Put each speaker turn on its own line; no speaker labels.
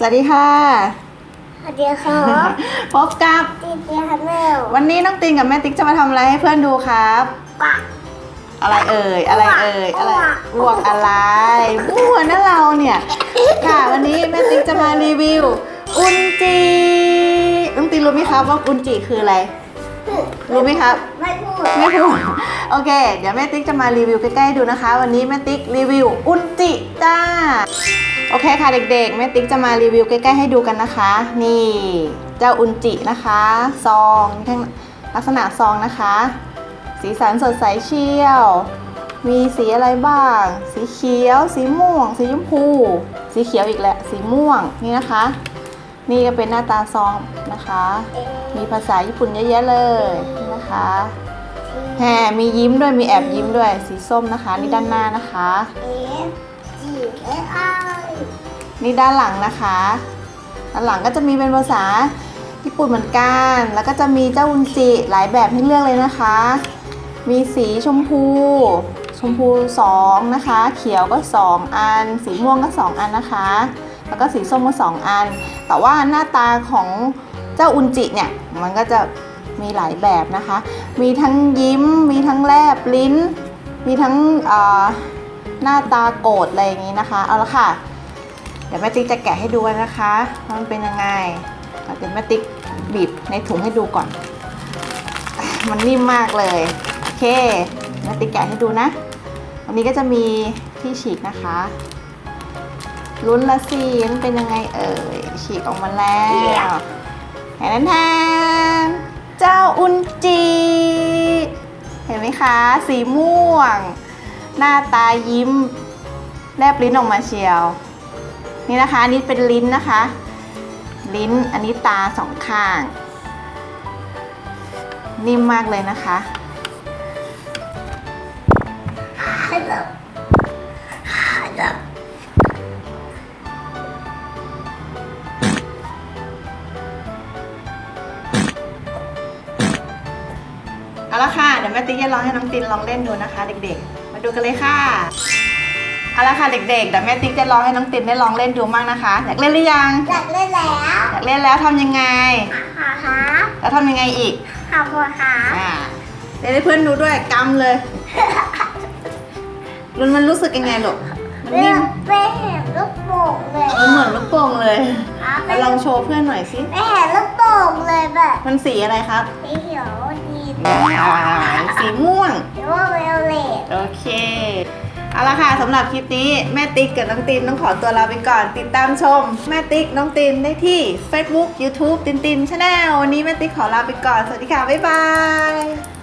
สวัสดีค่ะ
สวัสดีค่ะ
พบกับ
ดีเจฮันเนล
วันนี้น้องตินกับแม่ติ๊กจะมาทำอะไรให้เพื่อนดูครับ
ปัก
อะไรเอ่ย อะไรเอ่ย อะไร
อ้วก
อ้วกอะไรมั่วนะเราเนี่ย ค่ะวันนี้แม่ติ๊กจะมารีวิว อุนจิน้องตินรู้ไหมครับว่าอุนจิคืออะไร รู้ไหมครับ
ไม่พูด
ไม่พูด โอเค เดี๋ยวแม่ติ๊กจะมารีวิวใกล้ๆดูนะคะ วันนี้แม่ติ๊กรีวิวอุนจิจ้าโอ เคค่ะเด็กๆ แม่ติ๊กจะมารีวิวใกล้ๆให้ดูกันนะคะ นี่เจ้าอุนจินะคะ ซองทั้งลักษณะซองนะคะ สีสันสดใสเชี่ยว มีสีอะไรบ้าง สีเขียว สีม่วง สีชมพู สีเขียวอีกแหละ สีม่วงนี่นะคะ นี่ก็เป็นหน้าตาซองนะคะ มีภาษาญี่ปุ่นเยอะแยะเลยนะคะแหมมียิ้มด้วยมีแอบยิ้มด้วยสีส้มนะคะ นี่ด้านหน้านะคะ นี่ด้านหลังนะคะด้านหลังก็จะมีเป็นภาษาญี่ปุ่นเหมือนกัน แล้วก็จะมีเจ้าอุนจิหลายแบบให้เลือกเลยนะคะ มีสีชมพู ชมพู 2 นะคะ เขียวก็ 2 อัน สีม่วงก็ 2 อันนะคะ แล้วก็สีส้มก็ 2 อัน แต่ว่าหน้าตาของเจ้าอุนจิเนี่ย มันก็จะมีหลายแบบนะคะ มีทั้งยิ้ม มีทั้งแลบลิ้น มีทั้งหน้าตาโกรธอะไรอย่างนี้นะคะ เอาละค่ะ เดี๋ยวแม่ติ๊กจะแกะให้ดูนะคะว่ามันเป็นยังไงเดี๋ยวแม่ติ๊กบีบในถุงให้ดูก่อน มันนิ่มมากเลยโอเคแม่ติ๊กแกะให้ดูนะวันนี้ก็จะมีที่ฉีกนะคะลุ้นละสิมันเป็นยังไงเอ่ยฉีกออกมาแล้วแทนแทนเจ้าอุนจิเห็นไหมคะ สีม่วง หน้าตายิ้ม แลบลิ้นออกมาเชียว นี่นะคะอันนี้เป็นลิ้นนะคะ ลิ้นอันนี้ตาสองข้าง นิ่มมากเลยนะคะ
ฮัลโหลฮัลโหล
เอาละค่ะ เดี๋ยวแม่ติ๊กจะลองให้น้องตินลองเล่นดูนะคะ เด็กๆ มาดูกันเลยค่ะ เอาละค่ะเด็กๆเดี๋ยวแม่ติ๊กจะลองให้น้องตินได้ลองเล่นดูมั่งนะคะ อยากเล่นหรือยัง
อยากเล่นแล้ว
อยากเล่นแล้วทำยังไง
หาหา
แล้วทำยังไงอีก
หาหัวหา
อ่าเล่นให้เพื่อนดูด้วยกำเลยรุนมันรู้สึกยังไงลูกมัน
เรื่
นิ่
อ
ม
งไปเห็นลูกโป่งเลย
มันเหมือนลูกโป่งเลย
อะ
มาลองโชว์เพื่อนหน่อยสิ
ไปเห็นลูกโป่งเลยแบบ
มันสีอะไรครับ
สีเขียวดี
อ่าสีม่วง
หรือว่าเวลเลต
โอเค เอาละค่ะสำหรับคลิปนี้แม่ติ๊กกับน้องตินต้องขอตัวลาไปก่อน ติดตามชม แม่ติ๊กน้องตินได้ที่ Facebook YouTube ตินตินชาแนลวันนี้แม่ติ๊กขอลาไปก่อน สวัสดีค่ะ บ๊ายบาย